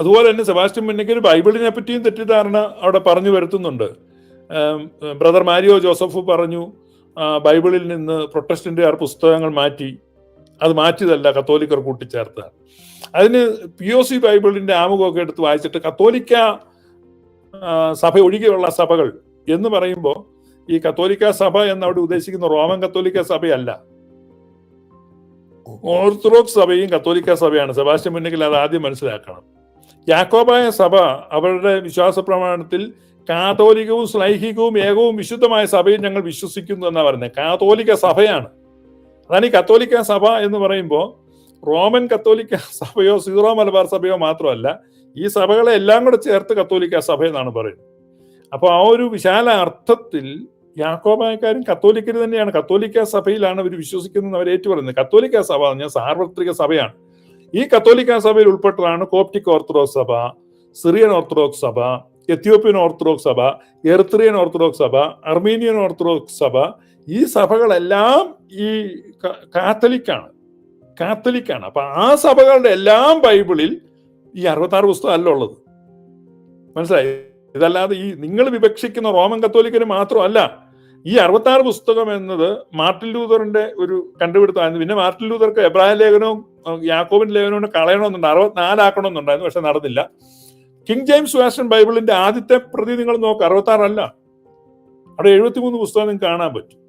അതുപോലെ തന്നെ സെബാസ്റ്റ്യൻ മുന്നയ്ക്കൽ ബൈബിളിനെ പറ്റിയും തെറ്റിദ്ധാരണ അവിടെ പറഞ്ഞു വരുത്തുന്നുണ്ട്. ബ്രദർ മാരിയോ ജോസഫ് പറഞ്ഞു ബൈബിളിൽ നിന്ന് പ്രൊട്ടസ്റ്റന്റുകാർ പുസ്തകങ്ങൾ മാറ്റി. അത് മാറ്റിയതല്ല കത്തോലിക്കർ കൂട്ടിച്ചേർത്തതാണ്. അതിന് പി ഒ സി ബൈബിളിന്റെ ആമുഖമൊക്കെ എടുത്ത് വായിച്ചിട്ട് കത്തോലിക്ക സഭ ഒഴികെയുള്ള സഭകൾ എന്ന് പറയുമ്പോൾ ഈ കത്തോലിക്ക സഭ എന്നവിടെ ഉദ്ദേശിക്കുന്ന റോമൻ കത്തോലിക്ക സഭയല്ല. ഓർത്തഡോക്സ് സഭയും കത്തോലിക്ക സഭയാണ്. സെബാസ്റ്റ്യൻ മുന്നിൽ അത് ആദ്യം മനസ്സിലാക്കണം. യാക്കോബായ സഭ അവരുടെ വിശ്വാസ പ്രമാണത്തിൽ കാതോലികവും സ്ലൈഹികവും ഏകവും വിശുദ്ധമായ സഭയിൽ ഞങ്ങൾ വിശ്വസിക്കുന്നു എന്നാണ് പറയുന്നത്. കാതോലിക സഭയാണ്. അതാണ് ഈ കത്തോലിക്ക സഭ എന്ന് പറയുമ്പോൾ റോമൻ കത്തോലിക്ക സഭയോ സീറോ മലബാർ സഭയോ മാത്രമല്ല ഈ സഭകളെ എല്ലാം കൂടെ ചേർത്ത് കത്തോലിക്ക സഭ എന്നാണ് പറയുന്നത്. അപ്പോൾ ആ ഒരു വിശാല അർത്ഥത്തിൽ യാക്കോബായക്കാരും കത്തോലിക്കർ തന്നെയാണ്. കത്തോലിക്ക സഭയിലാണ് അവർ വിശ്വസിക്കുന്നത് അവർ ഏറ്റുപറയുന്നത്. കത്തോലിക്ക സഭ എന്ന് പറഞ്ഞാൽ സാർവത്രിക സഭയാണ്. ഈ കത്തോലിക്ക സഭയിൽ ഉൾപ്പെട്ടതാണ് കോപ്റ്റിക് ഓർത്തഡോക്സ് സഭ സിറിയൻ ഓർത്തഡോക്സ് സഭ എത്യോപ്യൻ ഓർത്തഡോക്സ് സഭ എറിത്രിയൻ ഓർത്തഡോക്സ് സഭ അർമീനിയൻ ഓർത്തഡോക്സ് സഭ. ഈ സഭകളെല്ലാം ഈ കാത്തലിക്കാണ്. കാത്തലിക്കാണ്. അപ്പൊ ആ സഭകളുടെ എല്ലാം ബൈബിളിൽ ഈ അറുപത്താറ് പുസ്തകം അല്ല ഉള്ളത്. മനസ്സിലായി? ഇതല്ലാതെ ഈ നിങ്ങൾ വിവക്ഷിക്കുന്ന റോമൻ കത്തോലിക്കന് മാത്രമല്ല. ഈ അറുപത്താറ് പുസ്തകം എന്നത് മാർട്ടിൻ ലൂതറിന്റെ ഒരു കണ്ടുപിടുത്തമായിരുന്നു. പിന്നെ മാർട്ടിൻ ലൂതർക്ക് എബ്രാഹിം ലേഖനവും ലേഖനവും കൂടെ കളയണമെന്നുണ്ട്. അറുപത്തിനാലാക്കണമെന്നുണ്ടായിരുന്നു പക്ഷെ നടന്നില്ല. കിങ് ജെയിംസ് വാസ്റ്റൺ ബൈബിളിന്റെ ആദ്യത്തെ പ്രതി നിങ്ങൾ നോക്ക് അറുപത്താറല്ല. അവിടെ എഴുപത്തിമൂന്ന് പുസ്തകം നിങ്ങൾക്ക് കാണാൻ പറ്റും.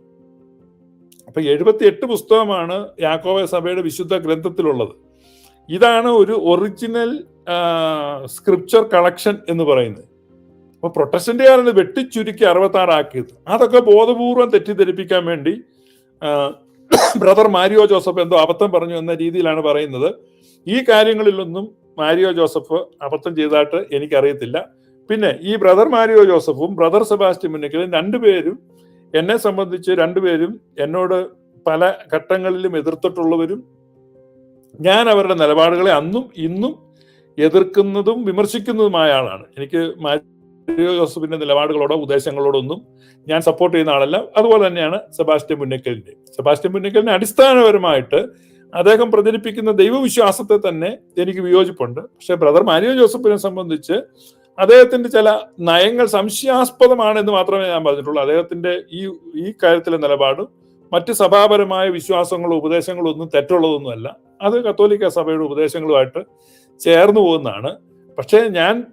അപ്പൊ എഴുപത്തി എട്ട് പുസ്തകമാണ് യാക്കോബ സഭയുടെ വിശുദ്ധ ഗ്രന്ഥത്തിലുള്ളത്. ഇതാണ് ഒരു ഒറിജിനൽ സ്ക്രിപ്ചർ കളക്ഷൻ എന്ന് പറയുന്നത്. അപ്പൊ പ്രൊട്ടസ്റ്റന്റുകാരാണ് വെട്ടിച്ചുരുക്കി അറുപത്തി ആറാക്കിയത് അതൊക്കെ ബോധപൂർവം തെറ്റിദ്ധരിപ്പിക്കാൻ വേണ്ടി ബ്രദർ മാരിയോ ജോസഫ് എന്തോ അബദ്ധം പറഞ്ഞു എന്ന രീതിയിലാണ് പറയുന്നത്. ഈ കാര്യങ്ങളിലൊന്നും മാരിയോ ജോസഫ് അബദ്ധം ചെയ്തതായിട്ട് എനിക്കറിയത്തില്ല. പിന്നെ ഈ ബ്രദർ മാരിയോ ജോസഫും ബ്രദർ സെബാസ്റ്റ്യൻ മുന്നിക്കലും രണ്ടുപേരും എന്നെ സംബന്ധിച്ച് രണ്ടുപേരും എന്നോട് പല ഘട്ടങ്ങളിലും എതിർത്തിട്ടുള്ളവരും ഞാൻ അവരുടെ നിലപാടുകളെ അന്നും ഇന്നും എതിർക്കുന്നതും വിമർശിക്കുന്നതുമായ ആളാണ്. എനിക്ക് മാരിയോ ജോസഫിന്റെ നിലപാടുകളോടോ ഉദ്ദേശങ്ങളോടോ ഒന്നും ഞാൻ സപ്പോർട്ട് ചെയ്യുന്ന ആളല്ല. അതുപോലെ തന്നെയാണ് സെബാസ്റ്റ്യൻ മുന്നക്കലിന്റെ സെബാസ്റ്റ്യൻ മുന്നക്കലിനെ അടിസ്ഥാനപരമായിട്ട് അദ്ദേഹം പ്രചരിപ്പിക്കുന്ന ദൈവവിശ്വാസത്തെ തന്നെ എനിക്ക് വിയോജിപ്പുണ്ട്. പക്ഷെ ബ്രദർ മാരിയോ ജോസഫിനെ സംബന്ധിച്ച് അദ്ദേഹത്തിന്റെ ചില നയങ്ങൾ സംശയാസ്പദമാണെന്ന് മാത്രമേ ഞാൻ പറഞ്ഞിട്ടുള്ളൂ. അദ്ദേഹത്തിന്റെ ഈ ഈ കാര്യത്തിലെ നിലപാടും മറ്റ് സഭാപരമായ വിശ്വാസങ്ങളോ ഉപദേശങ്ങളോ ഒന്നും തെറ്റുള്ളതൊന്നുമല്ല. അത് കത്തോലിക്ക സഭയുടെ ഉപദേശങ്ങളുമായിട്ട് ചേർന്നു പോകുന്നതാണ്. പക്ഷേ ഞാൻ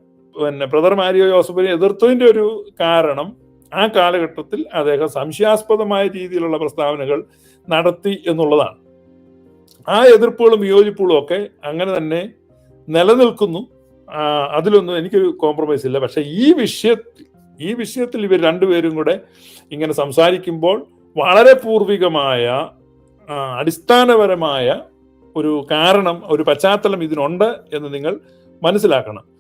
പിന്നെ ബ്രദർ മാരിയോ ജോസഫിനെ എതിർത്തതിന്റെ ഒരു കാരണം ആ കാലഘട്ടത്തിൽ അദ്ദേഹം സംശയാസ്പദമായ രീതിയിലുള്ള പ്രസ്താവനകൾ നടത്തി എന്നുള്ളതാണ്. ആ എതിർപ്പുകളും വിയോജിപ്പുകളും ഒക്കെ അങ്ങനെ തന്നെ നിലനിൽക്കുന്നു. അതിലൊന്നും എനിക്കൊരു കോംപ്രമൈസ് ഇല്ല. പക്ഷെ ഈ വിഷയത്തിൽ ഈ വിഷയത്തിൽ ഇവർ രണ്ടുപേരും കൂടെ ഇങ്ങനെ സംസാരിക്കുമ്പോൾ വളരെ പൂർവികമായ അടിസ്ഥാനപരമായ ഒരു കാരണം ഒരു പശ്ചാത്തലം ഇതിനുണ്ട് എന്ന് നിങ്ങൾ മനസ്സിലാക്കണം.